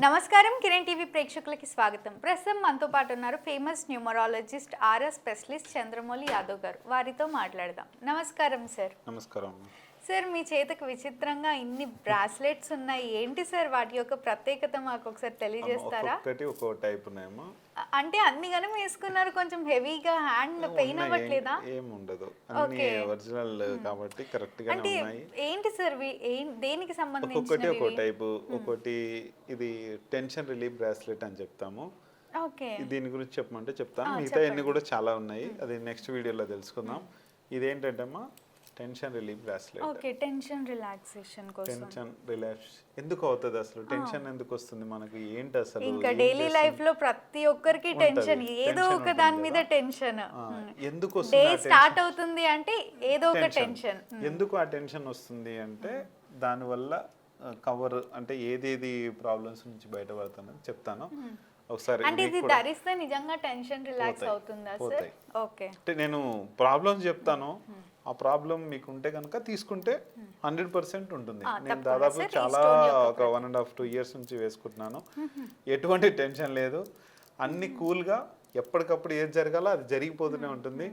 నమస్కారం కిరణ్ టీవీ ప్రేక్షకులకి స్వాగతం. ప్రస్తుతం మనతో పాటు ఉన్నారు famous numerologist R S specialist Chandramouli Yadav గారు. వారితో మాట్లాడదాం. నమస్కారం సార్. నమస్కారం. సార్ మీ చేతకు విచిత్రంగా ఇన్ని బ్రాస్లెట్స్ ఉన్నాయి. ఏంటి సార్ వాటి యొక్క ప్రత్యేకత మాకు ఒకసారి తెలియజేస్తారా? ఒక్కొక్కటి ఒక్కో టైప్ ఉన్నాయేమో అ- అంటే అన్ని గనం వేసుకున్నారు. కొంచెం హెవీగా హ్యాండ్ పెయిన్ అవ్వట్లేదా? ఏం- ఏం ఉండదు అన్ని ఒరిజినల్ కాబట్టి కరెక్ట్ గానే అంటే ఏంటి సార్ దేనికి ఒక్కొక్కటి సంబంధించినవి ఒక్కో టైపు. ఒకటి ఇది టెన్షన్ రిలీఫ్ బ్రాస్లెట్ అని చెప్తాము. ఓకే. దీని గురించి చెప్పమంటే చెప్తాను. మిగతా అన్ని కూడా చాలా ఉన్నాయి. అది నెక్స్ట్ వీడియోలో తెలుసుకుందాం. ఇదేంటంటే అమ్మా tension relief bracelet okay tension relaxation కోసం. టెన్షన్ రిలాక్స్ ఎందుకు అవుతుంది అసలు? టెన్షన్ ఎందుకు వస్తుంది మనకి? ఏంటి అసలు? ఇంకా డైలీ? లైఫ్లో ప్రతి ఒక్కరికి టెన్షన్ ఏదో ఒక దాని మీద టెన్షన్ ఎందుకు డే వస్తుంది ఆ స్టార్ట్ అవుతుంది అంటే ఏదో ఒక టెన్షన్ ఎందుకు ఆ టెన్షన్ వస్తుంది అంటే దానివల్ల కవర్ అంటే ఏదేది ప్రాబ్లమ్స్ నుంచి బయటపడుతుందని చెప్తాను. ఒకసారి అంటే ఇది ధరిస్తే నిజంగా టెన్షన్ రిలాక్స్ అవుతుందా సార్. ఓకే అంటే నేను ప్రాబ్లమ్స్ చెప్తాను. ఆ ప్రాబ్లం మీకు ఉంటే కనుక తీసుకుంటే హండ్రెడ్ పర్సెంట్ ఉంటుంది. నేను దాదాపు చాలా ఒక one and half two years నుంచి వేసుకుంటున్నాను. ఎటువంటి టెన్షన్ లేదు. అన్ని కూల్గా ఎప్పటికప్పుడు ఏది జరగాలో అది జరిగిపోతూనే ఉంటుంది.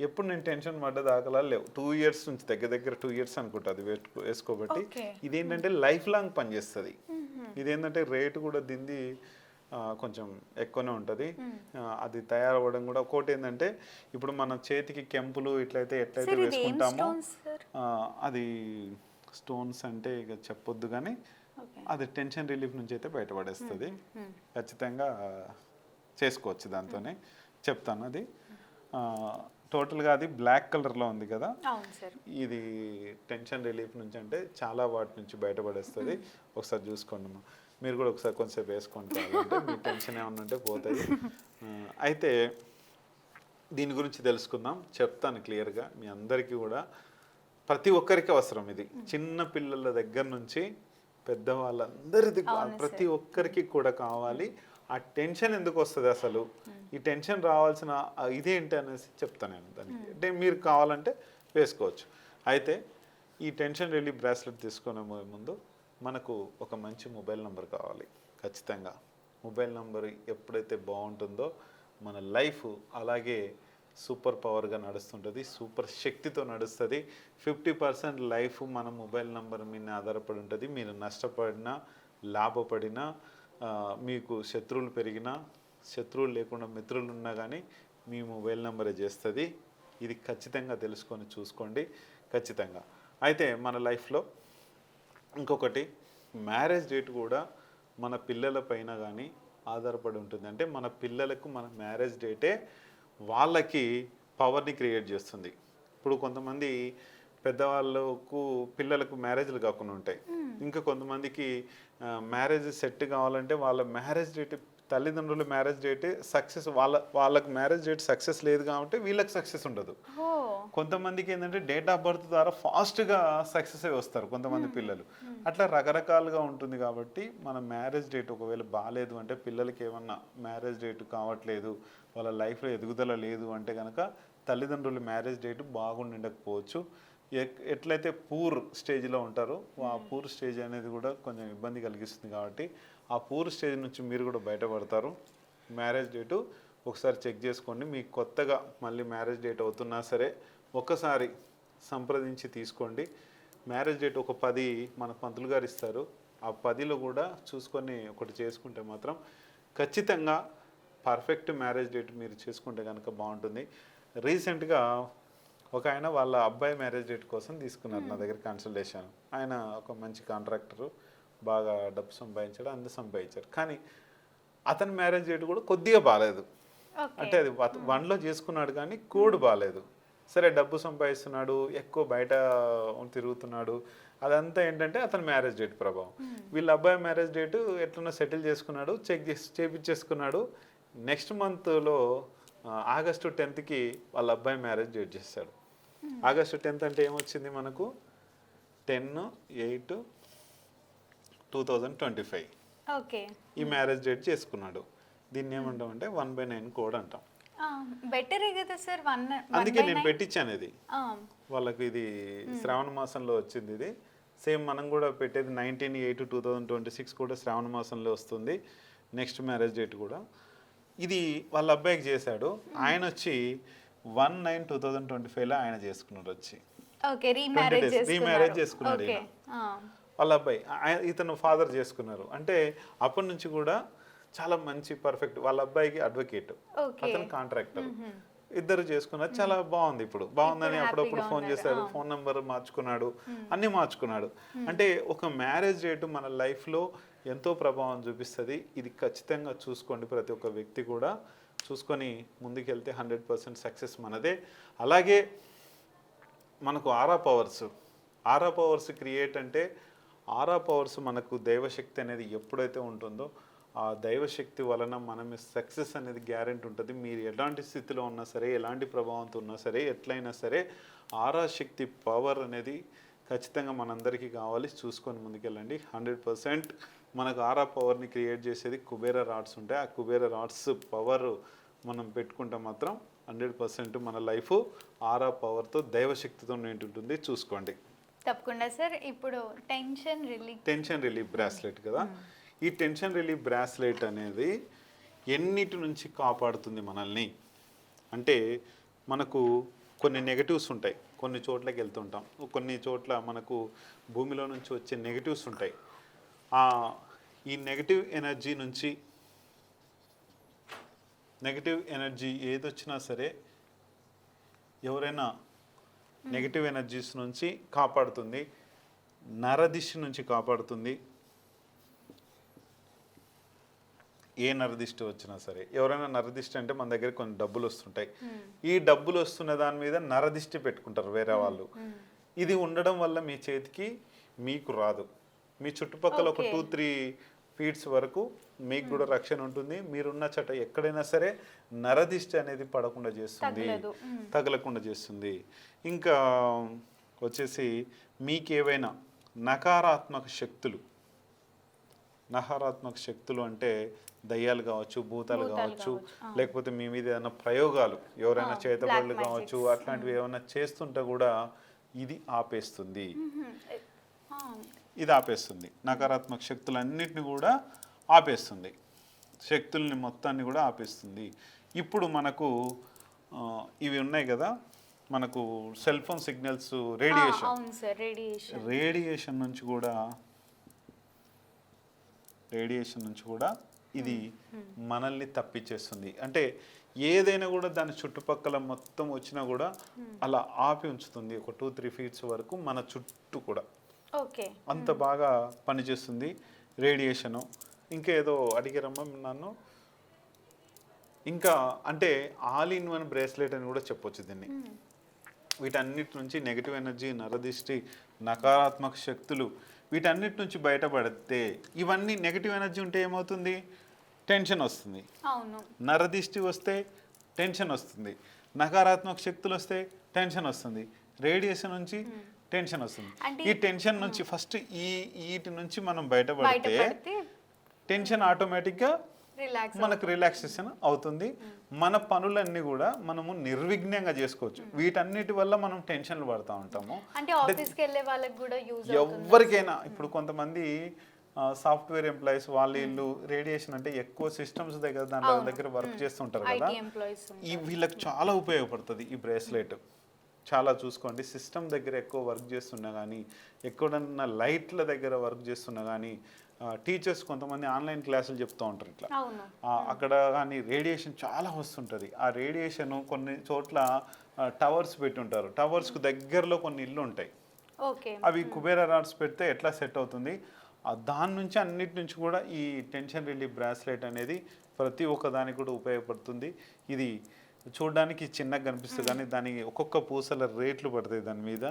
ఎప్పుడు నేను టెన్షన్ పడ్డ దాఖలా లేవు. టూ ఇయర్స్ నుంచి దగ్గర దగ్గర టూ ఇయర్స్ అనుకుంటా అది వేసుకో- వేసుకోబట్టి. ఇదేంటంటే లైఫ్ లాంగ్ పనిచేస్తుంది. ఇదేంటంటే రేటు కూడా దింది. కొంచెం ఎక్కువనే ఉంటుంది. అది తయారవ్వడం కూడా ఒకటి ఏంటంటే ఇప్పుడు మన చేతికి కెంపులు ఇట్లయితే ఎట్లయితే వేసుకుంటామో అది స్టోన్స్ అంటే ఇక చెప్పొద్దు కానీ అది టెన్షన్ రిలీఫ్ నుంచి అయితే బయటపడేస్తుంది ఖచ్చితంగా చేసుకోవచ్చు దాంతోనే. చెప్తాను అది. టోటల్గా అది బ్లాక్ కలర్లో ఉంది కదా? ఇది టెన్షన్ రిలీఫ్ నుంచి అంటే చాలా వాటి నుంచి బయటపడేస్తుంది. ఒకసారి చూసుకోండి అమ్మా మీరు కూడా ఒకసారి కొంచెంసేపు వేసుకోండి మీ టెన్షన్ ఏమన్నా ఉంటే పోతుంది ఆ, అయితే దీని గురించి తెలుసుకుందాం. చెప్తాను క్లియర్గా. మీ అందరికీ కూడా ప్రతి ఒక్కరికి అవసరం ఇది. చిన్న పిల్లల దగ్గర నుంచి పెద్దవాళ్ళందరిది ప్రతి ఒక్కరికి కూడా కావాలి. ఆ టెన్షన్ ఎందుకు వస్తుంది అసలు? ఈ టెన్షన్ రావాల్సిన ఇదేంటి అనేసి చెప్తాను నేను దానికి. అంటే మీరు కావాలంటే వేసుకోవచ్చు. అయితే ఈ టెన్షన్ రిలీఫ్ బ్రాస్లెట్ తీసుకునే ముందు మనకు ఒక మంచి మొబైల్ నెంబర్ కావాలి. ఖచ్చితంగా. మొబైల్ నెంబర్ ఎప్పుడైతే బాగుంటుందో మన లైఫ్ అలాగే సూపర్ పవర్గా నడుస్తుంటుంది సూపర్ శక్తితో నడుస్తుంది. ఫిఫ్టీ పర్సెంట్ లైఫ్ మన మొబైల్ నెంబర్ మీద ఆధారపడి ఉంటుంది. మీరు నష్టపడినా లాభపడినా మీకు శత్రువులు పెరిగినా శత్రువులు లేకుండా మిత్రులు ఉన్నా కానీ మీ మొబైల్ నెంబరే చేస్తుంది. ఇది ఖచ్చితంగా తెలుసుకొని చూసుకోండి. ఖచ్చితంగా. అయితే మన లైఫ్లో ఇంకొకటి మ్యారేజ్ డేట్ కూడా మన పిల్లల పైన కానీ ఆధారపడి ఉంటుంది. అంటే మన పిల్లలకు మన మ్యారేజ్ డేటే వాళ్ళకి పవర్ని క్రియేట్ చేస్తుంది. ఇప్పుడు కొంతమంది పెద్దవాళ్ళకు పిల్లలకు మ్యారేజ్లు కాకుండా ఉంటాయి. ఇంకా కొంతమందికి మ్యారేజ్ సెట్ కావాలంటే వాళ్ళ మ్యారేజ్ డేట్ తల్లిదండ్రుల మ్యారేజ్ డేట్ సక్సెస్ వాళ్ళ వాళ్ళకి మ్యారేజ్ డేట్ సక్సెస్ లేదు కాబట్టి వీళ్ళకి సక్సెస్ ఉండదు. కొంతమందికి ఏంటంటే డేట్ ఆఫ్ బర్త్ ద్వారా ఫాస్ట్గా సక్సెస్ అయి వస్తారు కొంతమంది పిల్లలు. అట్లా రకరకాలుగా ఉంటుంది కాబట్టి మన మ్యారేజ్ డేట్ ఒకవేళ బాగాలేదు అంటే పిల్లలకి ఏమన్నా మ్యారేజ్ డేట్ కావట్లేదు వాళ్ళ లైఫ్లో ఎదుగుదల లేదు అంటే కనుక తల్లిదండ్రుల మ్యారేజ్ డేట్ బాగుండకపోవచ్చు ఎట్లయితే పూర్ స్టేజ్లో ఉంటారో ఆ పూర్ స్టేజ్ అనేది కూడా కొంచెం ఇబ్బంది కలిగిస్తుంది కాబట్టి ఆ పూర్ స్టేజ్ నుంచి మీరు కూడా బయటపడతారు. మ్యారేజ్ డేటు ఒకసారి చెక్ చేసుకోండి. మీకు కొత్తగా మళ్ళీ మ్యారేజ్ డేట్ అవుతున్నా సరే ఒక్కసారి సంప్రదించి తీసుకోండి. మ్యారేజ్ డేట్ ఒక పది మన పంతులు గారు ఇస్తారు. ఆ పదిలో కూడా చూసుకొని ఒకటి చేసుకుంటే మాత్రం ఖచ్చితంగా పర్ఫెక్ట్ మ్యారేజ్ డేట్ మీరు చేసుకుంటే కనుక బాగుంటుంది. రీసెంట్గా ఒక ఆయన వాళ్ళ అబ్బాయి మ్యారేజ్ డేట్ కోసం తీసుకున్నారు నా దగ్గర కన్సల్టేషన్ ఆయన ఒక మంచి కాంట్రాక్టరు. బాగా డబ్బు సంపాదించాడు అందు సంపాదించాడు. కానీ అతని మ్యారేజ్ డేట్ కూడా కొద్దిగా బాగాలేదు అంటే అది వన్లో చేసుకున్నాడు కానీ కోడ్ బాగాలేదు సరే డబ్బు సంపాదిస్తున్నాడు ఎక్కువ బయట తిరుగుతున్నాడు. అదంతా ఏంటంటే అతని మ్యారేజ్ డేట్ ప్రభావం. వీళ్ళ అబ్బాయి మ్యారేజ్ డేట్ ఎట్లనో సెటిల్ చేసుకున్నాడు చెక్ చేసి చేపించేసుకున్నాడు నెక్స్ట్ మంత్లో ఆగస్టు టెన్త్కి వాళ్ళ అబ్బాయి మ్యారేజ్ డేట్ చేశాడు ఆగస్టు టెన్త్ అంటే ఏమొచ్చింది మనకు? Ten eight two thousand twenty five okay. ఈ మ్యారేజ్ డేట్ చేసుకున్నాడు. దీన్ని ఏమంటాం అంటే వన్ బై నైన్ కోడ్ అంటాం. బెటరే కదా సార్ వన్ అందుకే నేను పెట్టించాను ఇది వాళ్ళకి ఇది శ్రావణ మాసంలో వచ్చింది ఇది. సేమ్ మనం కూడా పెట్టేది nineteen eight two thousand twenty six కూడా శ్రావణ మాసంలో వస్తుంది. నెక్స్ట్ మ్యారేజ్ డేట్ కూడా. ఇది వాళ్ళ అబ్బాయికి చేశాడు. ఆయన వచ్చి one nine two thousand twenty ఫైవ్లో ఆయన చేసుకున్నాడు వచ్చి. ఓకే రీమ్యారేజ్ చేసుకున్నాడు. వాళ్ళ అబ్బాయి ఇతను ఫాదర్ చేసుకున్నారు. అంటే అప్పటి నుంచి కూడా చాలా మంచి పర్ఫెక్ట్ వాళ్ళ అబ్బాయికి అడ్వకేట్ అతను కాంట్రాక్టర్ ఇద్దరు చేసుకున్నారు. చాలా బాగుంది ఇప్పుడు. బాగుందని అప్పుడప్పుడు ఫోన్ ఆ. ఫోన్ నెంబర్ మార్చుకున్నాడు. అన్ని మార్చుకున్నాడు. అంటే ఒక మ్యారేజ్ రేటు మన లైఫ్లో ఎంతో ప్రభావం చూపిస్తుంది. ఇది ఖచ్చితంగా చూసుకోండి. ప్రతి ఒక్క వ్యక్తి కూడా చూసుకొని ముందుకెళ్తే హండ్రెడ్ పర్సెంట్ సక్సెస్ మనదే. అలాగే మనకు aura powers aura powers create అంటే ఆరా పవర్స్ మనకు దైవశక్తి అనేది ఎప్పుడైతే ఉంటుందో ఆ దైవశక్తి వలన మనం సక్సెస్ అనేది గ్యారెంటీ ఉంటుంది. మీరు ఎలాంటి స్థితిలో ఉన్నా సరే ఎలాంటి ప్రభావంతో ఉన్నా సరే ఎట్లయినా సరే ఆరా శక్తి పవర్ అనేది ఖచ్చితంగా మనందరికీ కావాలి. చూసుకొని ముందుకెళ్ళండి. హండ్రెడ్ పర్సెంట్ మనకు ఆరా పవర్ని క్రియేట్ చేసేది కుబేర రాడ్స్ ఉంటాయి. ఆ కుబేర రాడ్స్ పవర్ మనం పెట్టుకుంటే మాత్రం హండ్రెడ్ పర్సెంట్ మన లైఫ్ ఆరా పవర్తో దైవశక్తితో నిండి ఉంటుంది. చూసుకోండి. తప్పకుండా సార్. ఇప్పుడు tension relief. Tension relief bracelet కదా? ఈ టెన్షన్ రిలీఫ్ బ్రాస్లెట్ అనేది ఎన్నిటి నుంచి కాపాడుతుంది మనల్ని? అంటే మనకు కొన్ని నెగటివ్స్ ఉంటాయి. కొన్ని చోట్లకి వెళ్తుంటాం. కొన్ని చోట్ల మనకు భూమిలో నుంచి వచ్చే నెగటివ్స్ ఉంటాయి. ఆ, ఈ నెగటివ్ ఎనర్జీ నుంచి నెగటివ్ ఎనర్జీ ఏదొచ్చినా సరే ఎవరైనా నెగటివ్ ఎనర్జీస్ నుంచి కాపాడుతుంది నరదిష్టి నుంచి కాపాడుతుంది. ఏ నరదిష్టి వచ్చినా సరే ఎవరైనా నరదిష్టి అంటే మన దగ్గర కొన్ని డబ్బులు వస్తుంటాయి. ఈ డబ్బులు వస్తున్న దాని మీద నరదిష్టి పెట్టుకుంటారు వేరే వాళ్ళు. ఇది ఉండడం వల్ల మీ చేతికి మీకు రాదు. మీ చుట్టుపక్కల ఒక. టూ త్రీ ఫీట్స్ వరకు మీకు కూడా రక్షణ ఉంటుంది. మీరున్న చట ఎక్కడైనా సరే నరదిష్టి అనేది పడకుండా చేస్తుంది. తగలకుండా చేస్తుంది. ఇంకా వచ్చేసి మీకేవైనా నకారాత్మక శక్తులు నకారాత్మక శక్తులు అంటే దయ్యాలు కావచ్చు భూతాలు కావచ్చు. లేకపోతే మీ మీద ఏదైనా ప్రయోగాలు ఎవరైనా చేతబడులు కావచ్చు. అట్లాంటివి ఏమైనా చేస్తుంటే కూడా ఇది ఆపేస్తుంది. ఇది ఆపేస్తుంది. నకారాత్మక శక్తులన్నిటిని కూడా ఆపేస్తుంది. శక్తుల్ని మొత్తాన్ని కూడా ఆపేస్తుంది. ఇప్పుడు మనకు ఇవి ఉన్నాయి కదా మనకు cell phone signals radiation. Radiation. నుంచి కూడా రేడియేషన్ నుంచి కూడా ఇది మనల్ని తప్పించేస్తుంది. అంటే ఏదైనా కూడా దాని చుట్టుపక్కల మొత్తం వచ్చినా కూడా అలా ఆపి ఉంచుతుంది. ఒక టూ త్రీ ఫీట్స్ వరకు మన చుట్టూ కూడా. ఓకే. అంత బాగా పనిచేస్తుంది రేడియేషను. ఇంకా ఏదో అడిగారమ్మా నన్ను. ఇంకా అంటే ఆల్ ఇన్ వన్ బ్రేస్లెట్ అని కూడా చెప్పొచ్చు దీన్ని. వీటన్నిటి నుంచి నెగిటివ్ ఎనర్జీ నరదిష్టి నకారాత్మక శక్తులు వీటన్నిటి నుంచి బయటపడితే ఇవన్నీ నెగిటివ్ ఎనర్జీ ఉంటే ఏమవుతుంది? టెన్షన్ వస్తుంది. నరదిష్టి వస్తే టెన్షన్ వస్తుంది. నకారాత్మక శక్తులు వస్తే టెన్షన్ వస్తుంది. రేడియేషన్ నుంచి టెన్షన్ వస్తుంది. ఈ టెన్షన్ నుంచి ఫస్ట్ ఈ వీటి నుంచి మనం బయటపడితే టెన్షన్ ఆటోమేటిక్గా రిలాక్స్ మనకు రిలాక్సేషన్ అవుతుంది. మన పనులన్నీ కూడా మనము నిర్విఘ్నంగా చేసుకోవచ్చు. వీటన్నిటి వల్ల మనం టెన్షన్లు పడుతూ ఉంటాము. ఎవరికైనా ఇప్పుడు కొంతమంది సాఫ్ట్వేర్ ఎంప్లాయీస్ వాళ్ళు వీళ్ళు రేడియేషన్ అంటే ఎక్కువ సిస్టమ్స్ దగ్గర అవును. దగ్గర వర్క్ చేస్తుంటారు కదా. ఈ వీళ్ళకి చాలా ఉపయోగపడుతుంది ఈ బ్రేస్లెట్. చాలా చూసుకోండి. సిస్టమ్ దగ్గర ఎక్కువ వర్క్ చేస్తున్నా కానీ ఎక్కడన్నా లైట్ల దగ్గర వర్క్ చేస్తున్నా కానీ టీచర్స్ కొంతమంది ఆన్లైన్ క్లాసులు చెప్తూ ఉంటారు ఇట్లా. అక్కడ కానీ రేడియేషన్ చాలా వస్తుంటుంది. ఆ రేడియేషన్ కొన్ని చోట్ల టవర్స్ పెట్టుంటారు. టవర్స్కు దగ్గరలో కొన్ని ఇల్లు ఉంటాయి ఓకే. అవి కుబేర రాడ్స్ పెడితే ఎట్లా సెట్ అవుతుంది? దాని నుంచి అన్నిటి నుంచి కూడా ఈ టెన్షన్ రిలీఫ్ బ్రాస్లెట్ అనేది ప్రతి ఒక్క దానికి కూడా ఉపయోగపడుతుంది. ఇది చూడడానికి చిన్నగా కనిపిస్తుంది కానీ దానికి ఒక్కొక్క పూసల రేట్లు పడతాయి దాని మీద.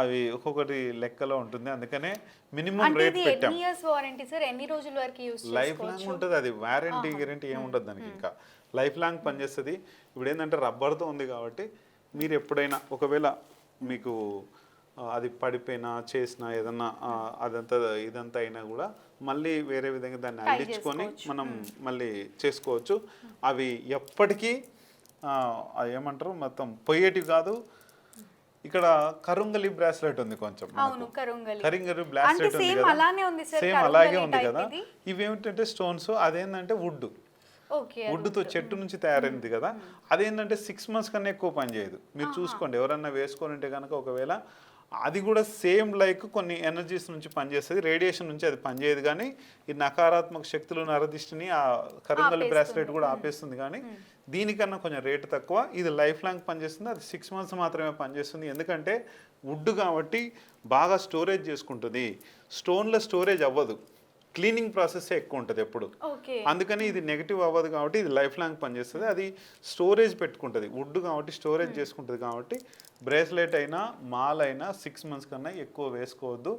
అవి ఒక్కొక్కటి లెక్కలో ఉంటుంది. అందుకనే మినిమం రేట్ పెట్టాం. ఎన్ని రోజుల వరకు లైఫ్ లాంగ్ ఉంటుంది అది. వారంటీ గ్యారంటీ ఏమి ఉండదు దానికి ఇంకా. లైఫ్ లాంగ్ పనిచేస్తుంది. ఇప్పుడు ఏంటంటే రబ్బర్తో ఉంది కాబట్టి మీరు ఎప్పుడైనా ఒకవేళ మీకు అది పడిపోయినా చేసినా ఏదన్నా అదంతా ఇదంతా అయినా కూడా మళ్ళీ వేరే విధంగా దాన్ని అల్లించుకొని చేసుకోవచ్చు. మనం మళ్ళీ చేసుకోవచ్చు. అవి ఎప్పటికీ ఏమంటారు? మొత్తం పొయ్యేటివి కాదు. ఇక్కడ కరుంగలి బ్రాస్లెట్ ఉంది కొంచెం కరుంగలి. బ్రాస్లెట్ ఉంది సేమ్ అలాగే ఉంది కదా. ఇవి ఏమిటంటే స్టోన్స్ అదేంటంటే వుడ్ వుడ్తో చెట్టు నుంచి తయారైంది కదా. అదేంటంటే సిక్స్ మంత్స్ కన్నా ఎక్కువ పని చేయదు. మీరు చూసుకోండి ఎవరన్నా వేసుకొని ఉంటే కనుక ఒకవేళ అది కూడా సేమ్ లైక్ కొన్ని ఎనర్జీస్ నుంచి పనిచేస్తుంది రేడియేషన్ నుంచి అది పనిచేయదు కానీ ఈ నకారాత్మక శక్తులు నరదిష్టిని ఆ కరుంగలి బ్రాస్లెట్ కూడా ఆపేస్తుంది కానీ దీనికన్నా కొంచెం రేటు తక్కువ. ఇది లైఫ్ లాంగ్ పనిచేస్తుంది అది సిక్స్ మంత్స్ మాత్రమే పనిచేస్తుంది. ఎందుకంటే వుడ్ కాబట్టి బాగా స్టోరేజ్ చేసుకుంటుంది. స్టోన్లో స్టోరేజ్ అవ్వదు. క్లీనింగ్ ప్రాసెస్ ఎక్కువ ఉంటుంది ఎప్పుడు. అందుకని ఇది నెగిటివ్ అవ్వదు కాబట్టి ఇది లైఫ్ లాంగ్ పనిచేస్తుంది. అది స్టోరేజ్ పెట్టుకుంటుంది. వుడ్ కాబట్టి స్టోరేజ్ చేసుకుంటుంది కాబట్టి బ్రేస్లెట్ అయినా మాల్ అయినా సిక్స్ మంత్స్ కన్నా ఎక్కువ వేసుకోవద్దు.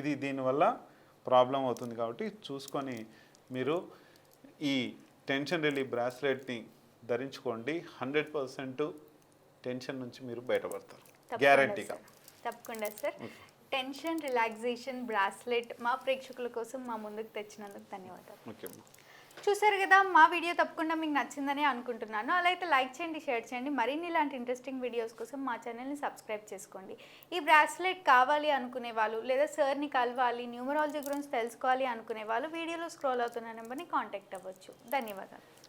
ఇది దీనివల్ల ప్రాబ్లం అవుతుంది కాబట్టి చూసుకొని మీరు ఈ టెన్షన్ రిలీఫ్ బ్రాస్లెట్ని ధరించుకోండి. హండ్రెడ్ పర్సెంట్ టెన్షన్ నుంచి మీరు బయటపడతారు. గ్యారంటీగా. తప్పకుండా సార్. టెన్షన్ రిలాక్సేషన్ బ్రాస్లెట్ మా ప్రేక్షకుల కోసం మా ముందుకు తెచ్చినందుకు ధన్యవాదాలు. చూసారు కదా మా వీడియో తప్పకుండా మీకు నచ్చిందని అనుకుంటున్నాను. అలా అయితే లైక్ చేయండి షేర్ చేయండి. మరిన్ని ఇలాంటి ఇంట్రెస్టింగ్ వీడియోస్ కోసం మా ఛానల్ని సబ్స్క్రైబ్ చేసుకోండి. ఈ బ్రాస్లెట్ కావాలి అనుకునే వాళ్ళు లేదా సార్ని కలవాలి న్యూమరాలజీ గురించి తెలుసుకోవాలి అనుకునే వాళ్ళు వీడియోలో స్క్రోల్ అవుతున్న నెంబర్ని కాంటాక్ట్ అవ్వచ్చు. ధన్యవాదాలు.